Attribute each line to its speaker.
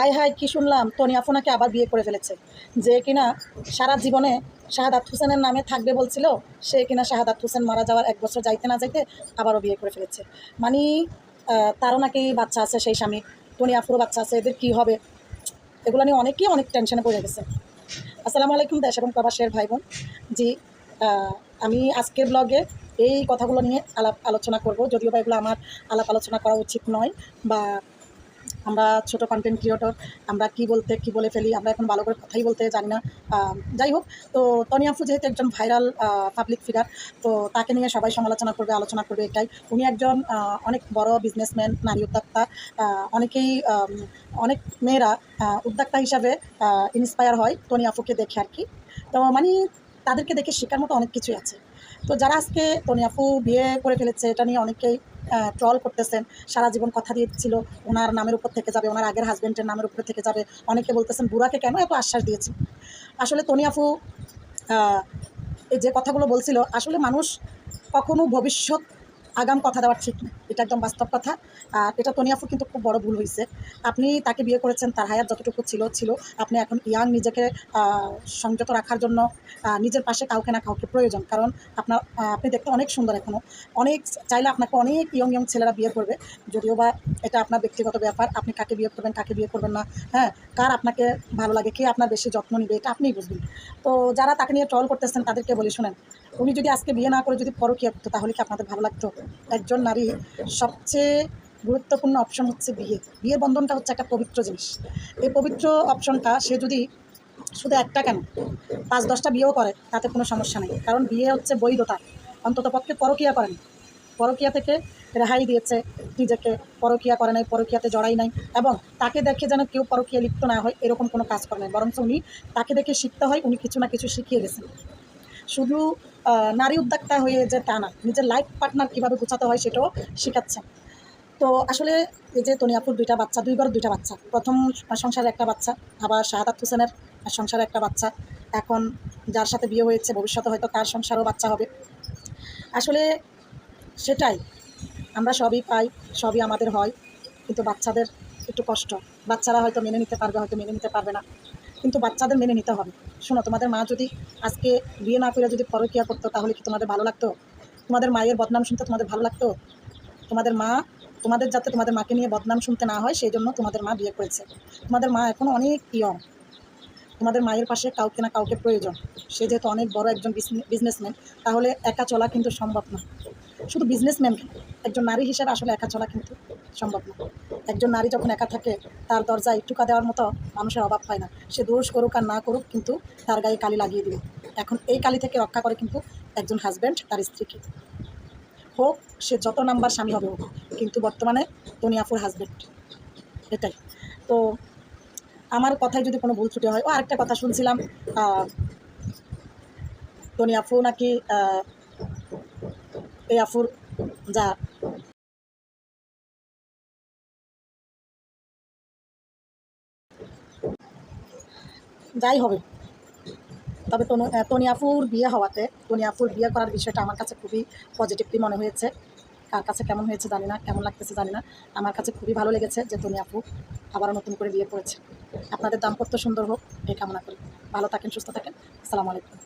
Speaker 1: আয় হায়, কি শুনলাম? তনি আফোনাকে আবার বিয়ে করে ফেলেছে। যে কিনা সারা জীবনে শাহাদাত হোসেনের নামে থাকবে বলছিল, সে কিনা শাহাদাত হোসেন মারা যাওয়ার এক বছর যাইতে না যাইতে আবারও বিয়ে করে ফেলেছে। মানে তারও নাকি বাচ্চা আছে, সেই স্বামী। টনি আফুরও বাচ্চা আছে, এদের কী হবে? এগুলো নিয়ে অনেকেই অনেক টেনশনে পড়ে গেছে। আসসালামু আলাইকুম, দেশ এবং প্রবাসের ভাই বোন জি আমি আজকের ব্লগে এই কথাগুলো নিয়ে আলাপ আলোচনা করব। যদিও বা এগুলো আমার আলাপ আলোচনা করা উচিত নয় বা আমরা ছোট কন্টেন্ট ক্রিয়েটর আমরা কি বলতে, কি বলে ফেলি, আমরা এখন ভালো করে কথাই বলতে জানি না। যাই হোক, তো তনি আফু যেহেতু একজন ভাইরাল পাবলিক ফিগার তো তাকে নিয়ে সবাই সমালোচনা করবে, আলোচনা করবে এটাই। উনি একজন অনেক বড় বিজনেসম্যান নারী উদ্যোক্তা অনেকেই অনেক মেয়েরা উদ্যোক্তা হিসাবে ইন্সপায়ার হয় টনি আফুকে দেখে আর কি। তো মানে তাদেরকে দেখে শেখার মতো অনেক কিছুই আছে। তো যারা আজকে টনি আফু বিয়ে করে ফেলেছে, এটা নিয়ে অনেকেই ট্রল করতেছেন, সারা জীবন কথা দিয়েছিল, ওনার নামের উপর থেকে যাবে, ওনার আগের হাজব্যান্ডের নামের উপর থেকে যাবে। অনেকে বলতেছেন, বুড়াকে কেন এত আশ্বাস দিয়েছে আসলে তনিয়াফু এই যে কথাগুলো বলছিল, আসলে মানুষ কখনো ভবিষ্যৎ আগাম কথা দেওয়ার ঠিক না। এটা একদম বাস্তব কথা। আর এটা তনিয়াফুর কিন্তু খুব বড় ভুল হয়েছে। আপনি তাকে বিয়ে করেছেন, তার হায়াত যতটুকু ছিল ছিল। আপনি এখন ইয়াং নিজেকে সংযত রাখার জন্য নিজের পাশে কাউকে না কাউকে প্রয়োজন। কারণ আপনার আপনি দেখতে অনেক সুন্দর এখনও অনেক চাইলে আপনাকে অনেক ইয়ং ইয়ং ছেলেরা বিয়ে করবে। যদিও বা এটা আপনার ব্যক্তিগত ব্যাপার, আপনি কাকে বিয়ে করবেন, কাকে বিয়ে করবেন না। হ্যাঁ কার আপনাকে ভালো লাগে, কে আপনার বেশি যত্ন নিবে, এটা আপনিই বুঝবেন। তো যারা তাকে নিয়ে ট্রল করতেছেন, তাদেরকে বলি, শুনেন উনি যদি আজকে বিয়ে না করে যদি পরকীয়া করতো, তাহলে কি আপনাদের ভালো লাগতো? একজন নারী সবচেয়ে গুরুত্বপূর্ণ অপশন হচ্ছে বিয়ে। বিয়ের বন্ধনটা হচ্ছে একটা পবিত্র জিনিস। এই পবিত্র অপশনটা সে যদি শুধু একটা কেন, পাঁচ, দশটা বিয়েও করে, তাতে কোনো সমস্যা নেই। কারণ বিয়ে হচ্ছে বৈধতা। অন্তত পক্ষে পরকীয়া করেন। পরকীয়া থেকে রেহাই দিয়েছে নিজেকে। পরকীয়া করে নাই, পরকীয়াতে জড়াই নাই। এবং তাকে দেখে যেন কেউ পরকীয়া লিপ্ত না হয়, এরকম কোনো কাজ করে নাই। বরঞ্চ উনি তাকে দেখে শিখতে হয়, উনি কিছু না কিছু শিখিয়ে গেছেন। শুধু নারী উদ্যোক্তা হয়ে যে তা না, নিজের লাইফ পার্টনার কীভাবে গোছাতে হয় সেটাও শেখাচ্ছেন। তো আসলে এই যে তনিয়াপুর দুইটা বাচ্চা, দুই ঘর দুইটা বাচ্চা, প্রথম সংসারে একটা বাচ্চা আবার শাহাদাত হোসেনের সংসারে একটা বাচ্চা, এখন যার সাথে বিয়ে হয়েছে, ভবিষ্যতে হয়তো তার সংসারও বাচ্চা হবে। আসলে সেটাই, আমরা সবই পাই, সবই আমাদের হয়, কিন্তু বাচ্চাদের একটু কষ্ট, বাচ্চারা হয়তো মেনে নিতে পারবে, হয়তো মেনে নিতে পারবে না। কিন্তু বাচ্চাদের মেনে নিতে হবে। শোনো, তোমাদের মা যদি আজকে বিয়ে না করে যদি পরকিয়া করতো, তাহলে কি তোমাদের ভালো লাগতো? তোমাদের মায়ের বদনাম শুনতে তোমাদের ভালো লাগতো? তোমাদের মা, তোমাদের যাতে তোমাদের মাকে নিয়ে বদনাম শুনতে না হয়, সেই জন্য তোমাদের মা বিয়ে করেছে। তোমাদের মা এখন অনেক ইয়ং তোমাদের মায়ের পাশে কাউকে না কাউকে প্রয়োজন। সে যেহেতু অনেক বড় একজন বিজনেসম্যান তাহলে একা চলা কিন্তু সম্ভব না। শুধু বিজনেসম্যান একজন নারী হিসেবে আসলে একা চলা কিন্তু সম্ভব না। একজন নারী যখন একা থাকে, তার দরজায় টুকা দেওয়ার মতো মানুষের অভাব হয় না। সে দোষ করুক আর না করুক কিন্তু তার গায়ে কালি লাগিয়ে দিবে। এখন এই কালি থেকে রক্ষা করে কিন্তু একজন হাজব্যান্ড তার স্ত্রীকে। হোক, সে যত নাম্বার স্বামী হবে হোক, কিন্তু বর্তমানে তনিয়াফুর হাজব্যান্ড এটাই। তো আমার কথায় যদি কোনো ভুল ত্রুটি হয়, ও আরেকটা কথা শুনছিলাম আফু নাকি এই যা। যাই হবে। তবে তনু আফুর বিয়ে হওয়াতে টনি বিয়ে করার বিষয়টা আমার কাছে খুবই পজিটিভলি মনে হয়েছে। কার কাছে কেমন হয়েছে জানি না, কেমন লাগতেছে জানি না। আমার কাছে খুবই ভালো লেগেছে যে টনি আপু আবারও নতুন করে বিয়ে করেছে। আপনাদের দাম্পত্য সুন্দর হোক, এই কামনা করি। ভালো থাকেন, সুস্থ থাকেন। আসসালামু আলাইকুম।